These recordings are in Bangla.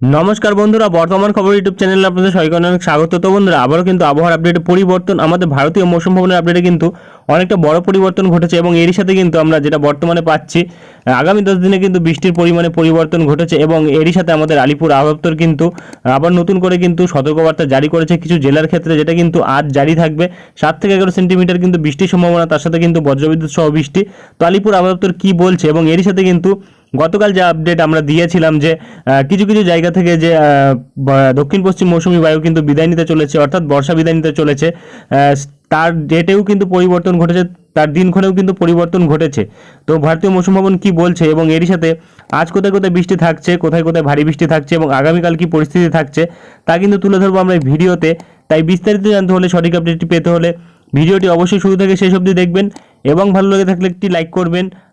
নমস্কার বন্ধুরা, বর্তমান খবর ইউটিউব চ্যানেলে আপনাদের সবাইকে অনেক স্বাগত। তো বন্ধুরা, আবারও কিন্তু আবহাওয়ার আপডেটে পরিবর্তন, আমাদের ভারতীয় মৌসুম ভবনের আপডেটে কিন্তু অনেকটা বড় পরিবর্তন ঘটেছে এবং এরই সাথে কিন্তু আমরা যেটা বর্তমানে পাচ্ছি আগামী দশ দিনে কিন্তু বৃষ্টির পরিমাণে পরিবর্তন ঘটেছে এবং এরই সাথে আমাদের আলিপুর আবহাওয়া কিন্তু আবার নতুন করে কিন্তু সতর্কবার্তা জারি করেছে কিছু জেলার ক্ষেত্রে, যেটা কিন্তু আজ জারি থাকবে। সাত থেকে এগারো সেন্টিমিটার কিন্তু বৃষ্টির সম্ভাবনা, তার সাথে কিন্তু বজ্রবিদ্যুৎ সহ বৃষ্টি। তো আলিপুর আবহাওয়া কি বলছে এবং এরই সাথে কিন্তু গতকাল যে আপডেট আমরা দিয়েছিলাম যে কিছু কিছু জায়গা থেকে যে দক্ষিণ পশ্চিম মৌসুমী বায়ু কিন্তু বিদায় নিতে চলেছে, অর্থাৎ বর্ষা বিদায় নিতে চলেছে। তার ডেটেও কিন্তু পরিবর্তন ঘটেছে, তার দিনক্ষণেও কিন্তু পরিবর্তন ঘটেছে। তো ভারতীয় মৌসুম ভবন কি বলছে এবং এরই সাথে আজ কোথায় কোথায় বৃষ্টি থাকছে, কোথায় কোথায় ভারী বৃষ্টি থাকছে এবং আগামীকাল কী পরিস্থিতি থাকছে, তা কিন্তু তুলে ধরবো আমরা ভিডিওতে। তাই বিস্তারিত জানতে হলে সঠিক আপডেটটি পেতে হলে ভিডিওটি অবশ্যই শুরু থেকে শেষ অবধি দেখবেন এবং ভালো লেগে থাকলে একটি লাইক করবেন।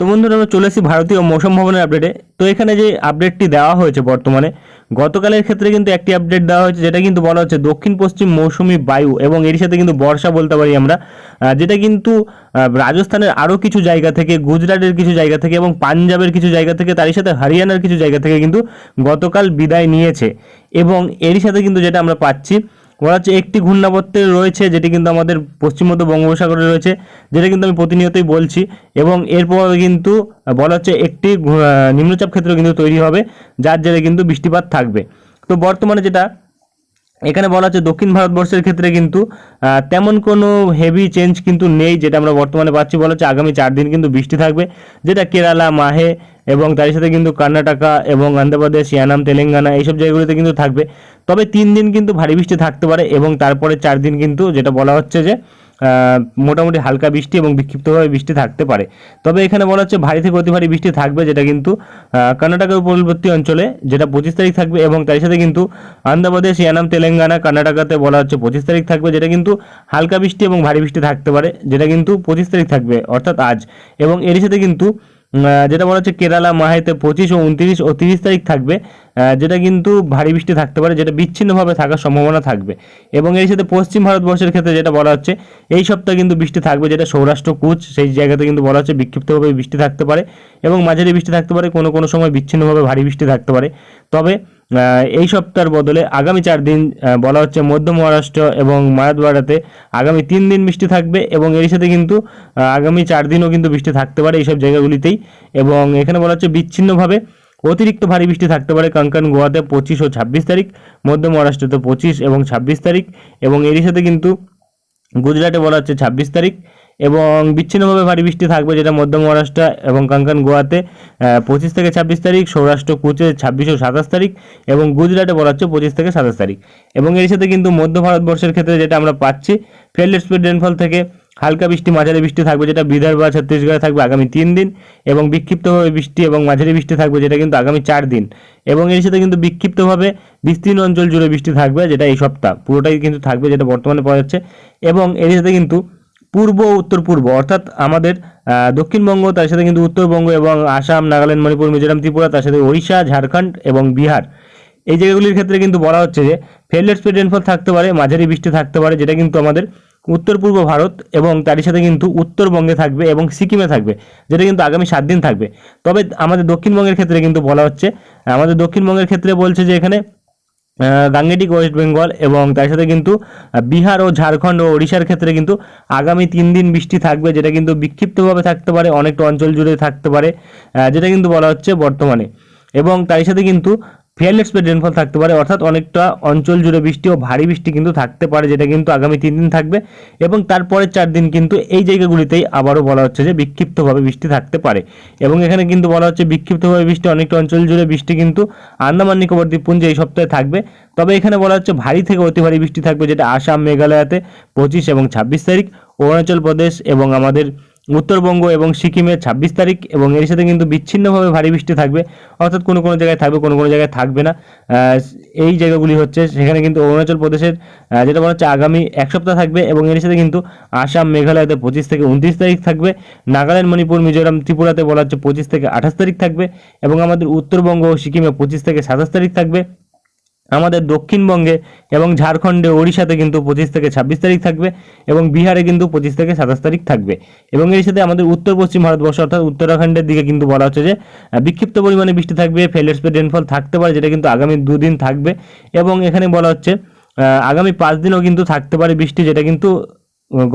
তো বন্ধুরা, আমরা চলে এসেছি ভারতীয় মৌসুম ভবনের আপডেটে তো এখানে যে আপডেটটি দেওয়া হয়েছে বর্তমানে, গতকালের ক্ষেত্রে কিন্তু একটি আপডেট দেওয়া হয়েছে, যেটা কিন্তু বলা হচ্ছে দক্ষিণ পশ্চিম মৌসুমী বায়ু এবং এর সাথে কিন্তু বর্ষা বলতে পারি আমরা যেটা কিন্তু রাজস্থানের আরও কিছু জায়গা থেকে, গুজরাটের কিছু জায়গা থেকে এবং পাঞ্জাবের কিছু জায়গা থেকে, তারই সাথে হরিয়ানার কিছু জায়গা থেকে কিন্তু গতকাল বিদায় নিয়েছে। এবং এরই সাথে কিন্তু যেটা আমরা পাচ্ছি বলা হচ্ছে একটি ঘূর্ণাবর্তে রয়েছে, যেটি কিন্তু আমাদের পশ্চিম মধ্য বঙ্গোপসাগরে রয়েছে, যেটা কিন্তু আমি প্রতিনিয়তই বলছি। এবং এরপর কিন্তু বলা হচ্ছে একটি নিম্নচাপ ক্ষেত্র কিন্তু তৈরি হবে, যার জেরে কিন্তু বৃষ্টিপাত থাকবে। তো বর্তমানে যেটা এখানে বলা হচ্ছে দক্ষিণ ভারতবর্ষের ক্ষেত্রে কিন্তু তেমন কোনো হেভি চেঞ্জ কিন্তু নেই, যেটা আমরা বর্তমানে পাচ্ছি। বলা হচ্ছে আগামী চার দিন কিন্তু বৃষ্টি থাকবে, যেটা কেরালা, মাহে এবং তার সাথে কিন্তু কর্ণাটকা এবং অন্ধ্রপ্রদেশ ইয়ানাম তেলেঙ্গানা এইসব জায়গাগুলোতে কিন্তু থাকবে। তবে তিন দিন কিন্তু ভারী বৃষ্টি থাকতে পারে এবং তারপরে চার দিন কিন্তু যেটা বলা হচ্ছে যে মোটামুটি হালকা বৃষ্টি এবং বিক্ষিপ্তভাবে বৃষ্টি থাকতে পারে। তবে এখানে বলা হচ্ছে ভারী থেকে অতি ভারী বৃষ্টি থাকবে, যেটা কিন্তু কর্ণাটকের উপকূলবর্তী অঞ্চলে যেটা পঁচিশ তারিখ থাকবে এবং তার সাথে কিন্তু অন্ধ্রপ্রদেশ ইয়ানাম তেলেঙ্গানা, কর্ণাটকাতে বলা হচ্ছে পঁচিশ তারিখ থাকবে, যেটা কিন্তু হালকা বৃষ্টি এবং ভারী বৃষ্টি থাকতে পারে, যেটা কিন্তু পঁচিশ তারিখ থাকবে, অর্থাৎ আজ। এবং এর সাথে কিন্তু যেটা বলা হচ্ছে কেরালা মাহেতে পঁচিশ ও উনত্রিশ ও তিরিশ তারিখ থাকবে যেটা কিন্তু ভারী বৃষ্টি থাকতে পারে, যেটা বিচ্ছিন্নভাবে থাকার সম্ভাবনা থাকবে। এবং এর সাথে পশ্চিম ভারতবর্ষের ক্ষেত্রে যেটা বলা হচ্ছে, এই সপ্তাহে কিন্তু বৃষ্টি থাকবে, যেটা সৌরাষ্ট্র, কুচ, সেই জায়গাতে কিন্তু বলা হচ্ছে বিক্ষিপ্তভাবে বৃষ্টি থাকতে পারে এবং মাঝারি বৃষ্টি থাকতে পারে, কোনো কোনো সময় বিচ্ছিন্নভাবে ভারী বৃষ্টি থাকতে পারে। তবে এই সপ্তাহের বদলে আগামী চার দিন বলা হচ্ছে মধ্য মহারাষ্ট্র এবং মারাঠওয়াড়াতে আগামী তিন দিন বৃষ্টি থাকবে এবং এর সাথে কিন্তু আগামী চার দিনও কিন্তু বৃষ্টি থাকতে পারে এইসব জায়গাগুলিতেই। এবং এখানে বলা হচ্ছে বিচ্ছিন্নভাবে অতিরিক্ত ভারী বৃষ্টি থাকতে পারে কাঙ্কান গোয়াতে পঁচিশ ও ছাব্বিশ তারিখ, মধ্য মহারাষ্ট্রতে পঁচিশ এবং ছাব্বিশ তারিখ এবং এরই সাথে কিন্তু গুজরাটে বলা হচ্ছে ছাব্বিশ তারিখ এবং বিচ্ছিন্নভাবে ভারী বৃষ্টি থাকবে যেটা মধ্য মহারাষ্ট্র এবং কাঙ্কান গোয়াতে পঁচিশ থেকে ছাব্বিশ তারিখ, সৌরাষ্ট্র, কুচে ছাব্বিশ ও সাতাশ তারিখ এবং গুজরাটে বলা হচ্ছে পঁচিশ থেকে সাতাশ তারিখ। এবং এর সাথে কিন্তু মধ্য ভারতবর্ষের ক্ষেত্রে যেটা আমরা পাচ্ছি ফেল্ড স্পিড রেনফল থেকে হালকা বৃষ্টি, মাঝারি বৃষ্টি থাকবে, যেটা বিদর্ভ বা ছত্তিশগড়ে থাকবে আগামী তিন দিন এবং বিক্ষিপ্তভাবে বৃষ্টি এবং মাঝারি বৃষ্টি থাকবে, যেটা কিন্তু আগামী চার দিন। এবং এর সাথে কিন্তু বিক্ষিপ্তভাবে বিস্তীর্ণ অঞ্চল জুড়ে বৃষ্টি থাকবে, যেটা এই সপ্তাহ। পুরোটাই কিন্তু থাকবে, যেটা বর্তমানে পাওয়া যাচ্ছে। এবং এর সাথে কিন্তু পূর্ব উত্তর পূর্ব, অর্থাৎ আমাদের দক্ষিণবঙ্গ, তার সাথে কিন্তু উত্তরবঙ্গ এবং আসাম, নাগাল্যান্ড, মণিপুর, মিজোরাম, ত্রিপুরা, তার সাথে ওড়িশা, ঝাড়খণ্ড এবং বিহার। এই জায়গাগুলির ক্ষেত্রে কিন্তু বলা হচ্ছে যে ফেল্ডেড স্পিড রেনফল থাকতে পারে, মাঝারি বৃষ্টি থাকতে পারে, যেটা কিন্তু আমাদের উত্তর পূর্ব ভারত এবং তারই সাথে কিন্তু উত্তরবঙ্গে থাকবে এবং সিকিমে থাকবে, যেটা কিন্তু আগামী সাত দিন থাকবে। তবে আমাদের দক্ষিণবঙ্গের ক্ষেত্রে কিন্তু বলা হচ্ছে, আমাদের দক্ষিণবঙ্গের ক্ষেত্রে বলছে যে এখানে গাঙ্গেটিক ওয়েস্ট বেঙ্গল এবং তার সাথে কিন্তু বিহার ও ঝাড়খণ্ড ও ওড়িশার ক্ষেত্রে কিন্তু আগামী তিন দিন বৃষ্টি থাকবে, যেটা কিন্তু বিক্ষিপ্তভাবে থাকতে পারে, অনেকটা অঞ্চল জুড়ে থাকতে পারে যেটা কিন্তু বলা হচ্ছে বর্তমানে। এবং তার সাথে কিন্তু ফেয়ারলেস স্প্রেড রেনফল থাকতে পারে, অর্থাৎ অনেকটা অঞ্চল জুড়ে বৃষ্টি ও ভারী বৃষ্টি কিন্তু থাকতে পারে, যেটা কিন্তু আগামী তিন দিন থাকবে। এবং তারপরের চার দিন কিন্তু এই জায়গাগুলিতেই আবারও বলা হচ্ছে যে বিক্ষিপ্তভাবে বৃষ্টি থাকতে পারে। এবং এখানে কিন্তু বলা হচ্ছে বিক্ষিপ্তভাবে বৃষ্টি, অনেকটা অঞ্চল জুড়ে বৃষ্টি কিন্তু আন্দামান নিকোবর দ্বীপপুঞ্জে এই সপ্তাহে থাকবে। তবে এখানে বলা হচ্ছে ভারী থেকে অতি ভারী বৃষ্টি থাকবে, যেটা আসাম, মেঘালয়াতে পঁচিশ এবং ছাব্বিশ তারিখ, অরুণাচল প্রদেশ এবং আমাদের উত্তরবঙ্গ এবং সিকিমের ছাব্বিশ তারিখ এবং এর সাথে কিন্তু বিচ্ছিন্নভাবে ভারী বৃষ্টি থাকবে। অর্থাৎ কোনো কোনো জায়গায় থাকবে, কোনো কোনো জায়গায় থাকবে না। এই জায়গাগুলি হচ্ছে, সেখানে কিন্তু অরুণাচল প্রদেশের যেটা বলা হচ্ছে আগামী এক সপ্তাহ থাকবে এবং এর সাথে কিন্তু আসাম, মেঘালয়তে পঁচিশ থেকে উনত্রিশ তারিখ থাকবে। নাগাল্যান্ড, মণিপুর, মিজোরাম, ত্রিপুরাতে বলা হচ্ছে পঁচিশ থেকে আঠাশ তারিখ থাকবে এবং আমাদের উত্তরবঙ্গ ও সিকিমে পঁচিশ থেকে সাতাশ তারিখ থাকবে। আমাদের দক্ষিণবঙ্গে এবং ঝাড়খণ্ডে ওড়িশাতে কিন্তু পঁচিশ থেকে ছাব্বিশ তারিখ থাকবে এবং বিহারে কিন্তু পঁচিশ থেকে সাতাশ তারিখ থাকবে। এবং এর সাথে আমাদের উত্তর পশ্চিম ভারতবর্ষ অর্থাৎ উত্তরাখণ্ডের দিকে কিন্তু বলা হচ্ছে যে বিক্ষিপ্ত পরিমাণে বৃষ্টি থাকবে ফেলের স্পেড রেনফল থাকতে পারে, যেটা কিন্তু আগামী দুদিন থাকবে। এবং এখানে বলা হচ্ছে আগামী পাঁচ দিনও কিন্তু থাকতে পারে বৃষ্টি, যেটা কিন্তু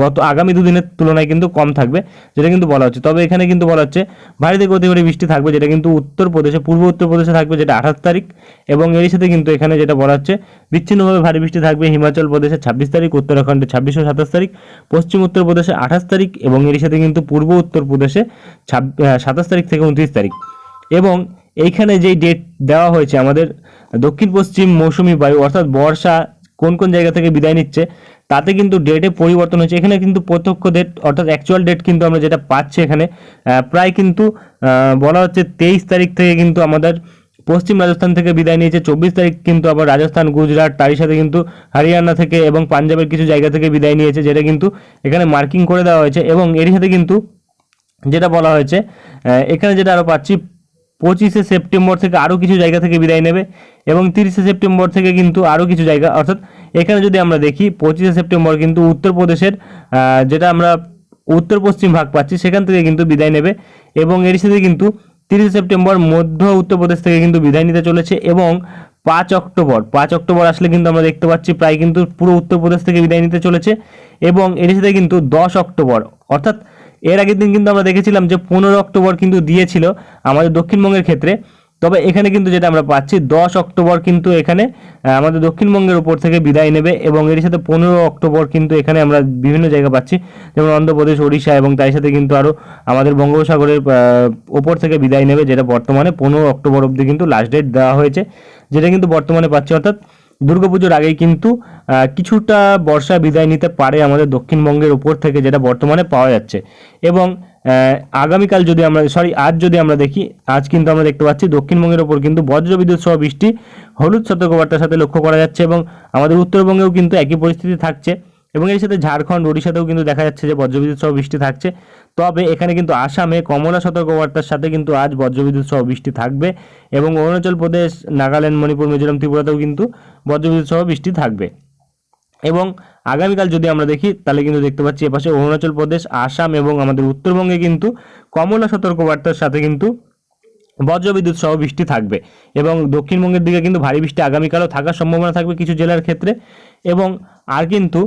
গত আগামী দুদিনের তুলনায় কিন্তু কম থাকবে, যেটা কিন্তু বলা হচ্ছে। তবে এখানে কিন্তু বলা হচ্ছে ভারী থেকে অতিভারী বৃষ্টি থাকবে, যেটা কিন্তু উত্তরপ্রদেশে, পূর্ব উত্তরপ্রদেশে থাকবে, যেটা আঠাশ তারিখ। এবং এর সাথে কিন্তু এখানে যেটা বলা হচ্ছে, বিচ্ছিন্নভাবে ভারী বৃষ্টি থাকবে হিমাচল প্রদেশে ছাব্বিশ তারিখ, উত্তরাখণ্ডে ছাব্বিশ ও সাতাশ তারিখ, পশ্চিম উত্তরপ্রদেশে আঠাশ তারিখ, এবং এর সাথে কিন্তু পূর্ব উত্তরপ্রদেশে সাতাশ তারিখ থেকে উনত্রিশ তারিখ। এবং এইখানে যেই ডেট দেওয়া হয়েছে আমাদের, দক্ষিণ পশ্চিম মৌসুমি বায়ু, অর্থাৎ বর্ষা কোন কোন জায়গা থেকে বিদায় নিচ্ছে তাতে কিন্তু ডেটে পরিবর্তন হচ্ছে এখানে কিন্তু প্রত্যক্ষ ডেট অর্থাৎ অ্যাকচুয়াল ডেট কিন্তু আমরা যেটা পাচ্ছি এখানে প্রায় কিন্তু বলা হচ্ছে তেইশ তারিখ থেকে কিন্তু আমাদের পশ্চিম রাজস্থান থেকে বিদায় নিয়েছে। চব্বিশ তারিখ কিন্তু আবার রাজস্থান, গুজরাট, তারই সাথে কিন্তু হরিয়ানা থেকে এবং পাঞ্জাবের কিছু জায়গা থেকে বিদায় নিয়েছে, যেটা কিন্তু এখানে মার্কিং করে দেওয়া হয়েছে এবং এরই সাথে কিন্তু যেটা বলা হয়েছে এখানে যেটা আরও পাচ্ছি, পঁচিশে সেপ্টেম্বর থেকে আরও কিছু জায়গা থেকে বিদায় নেবে এবং তিরিশে সেপ্টেম্বর থেকে কিন্তু আরও কিছু জায়গা, অর্থাৎ এখানে যদি আমরা দেখি, পঁচিশে সেপ্টেম্বর কিন্তু উত্তরপ্রদেশের যেটা আমরা উত্তর পশ্চিম ভাগ পাচ্ছি, সেখান থেকে কিন্তু বিদায় নেবে এবং এর সাথে কিন্তু তিরিশে সেপ্টেম্বর মধ্য উত্তরপ্রদেশ থেকে কিন্তু বিদায় নিতে চলেছে এবং পাঁচ অক্টোবর পাঁচ অক্টোবর আসলে কিন্তু আমরা দেখতে পাচ্ছি প্রায় কিন্তু পুরো উত্তরপ্রদেশ থেকে বিদায় নিতে চলেছে এবং এর সাথে কিন্তু দশ অক্টোবর, অর্থাৎ এর আগের দিন কিন্তু আমরা দেখেছিলাম যে পনেরো অক্টোবর কিন্তু দিয়েছিল আমাদের দক্ষিণবঙ্গের ক্ষেত্রে। তবে এখানে কিন্তু যেটা আমরা পাচ্ছি, দশ অক্টোবর কিন্তু এখানে আমাদের দক্ষিণবঙ্গের উপর থেকে বিদায় নেবে এবং এর সাথে পনেরো অক্টোবর কিন্তু এখানে আমরা বিভিন্ন জায়গা পাচ্ছি। যেমন অন্ধ্রপ্রদেশ, ওড়িশা এবং তার সাথে কিন্তু আরও আমাদের বঙ্গোপসাগরের ওপর থেকে বিদায় নেবে, যেটা বর্তমানে পনেরো অক্টোবর অবধি কিন্তু লাস্ট ডেট দেওয়া হয়েছে, যেটা কিন্তু বর্তমানে পাচ্ছি। অর্থাৎ দুর্গাপুজোর আগেই কিন্তু কিছুটা বর্ষা বিদায় নিতে পারে আমাদের দক্ষিণবঙ্গের উপর থেকে, যেটা বর্তমানে পাওয়া যাচ্ছে। এবং আগামীকাল যদি আমরা সরি আজ যদি আমরা দেখি, আজ কিন্তু আমরা দেখতে পাচ্ছি দক্ষিণবঙ্গের ওপর কিন্তু বজ্রবিদ্যুৎ সহ বৃষ্টি, হলুদ সতর্কবার্তার সাথে লক্ষ্য করা যাচ্ছে এবং আমাদের উত্তরবঙ্গেও কিন্তু একই পরিস্থিতি থাকছে এবং এর সাথে ঝাড়খণ্ড, ওড়িশাতেও কিন্তু দেখা যাচ্ছে যে বজ্রবিদ্যুৎ সহ বৃষ্টি থাকছে। তবে এখানে কিন্তু আসামে কমলা সতর্কবার্তার সাথে কিন্তু আজ বজ্রবিদ্যুৎ সহ বৃষ্টি থাকবে এবং অরুণাচল প্রদেশ, নাগাল্যান্ড, মণিপুর, মিজোরাম, ত্রিপুরাতেও কিন্তু বজ্রবিদ্যুৎ সহ বৃষ্টি থাকবে। এবং আগামীকাল যদি আমরা দেখি, তাহলে কিন্তু দেখতে পাচ্ছি এপাশে অরুণাচল প্রদেশ, আসাম এবং আমাদের উত্তরবঙ্গে কিন্তু কমলা সতর্কবার্তার সাথে কিন্তু বজ্রবিদ্যুৎ সহ বৃষ্টি থাকবে এবং দক্ষিণবঙ্গের দিকে কিন্তু ভারী বৃষ্টি আগামীকালও থাকার সম্ভাবনা থাকবে কিছু জেলার ক্ষেত্রে এবং আর কিন্তু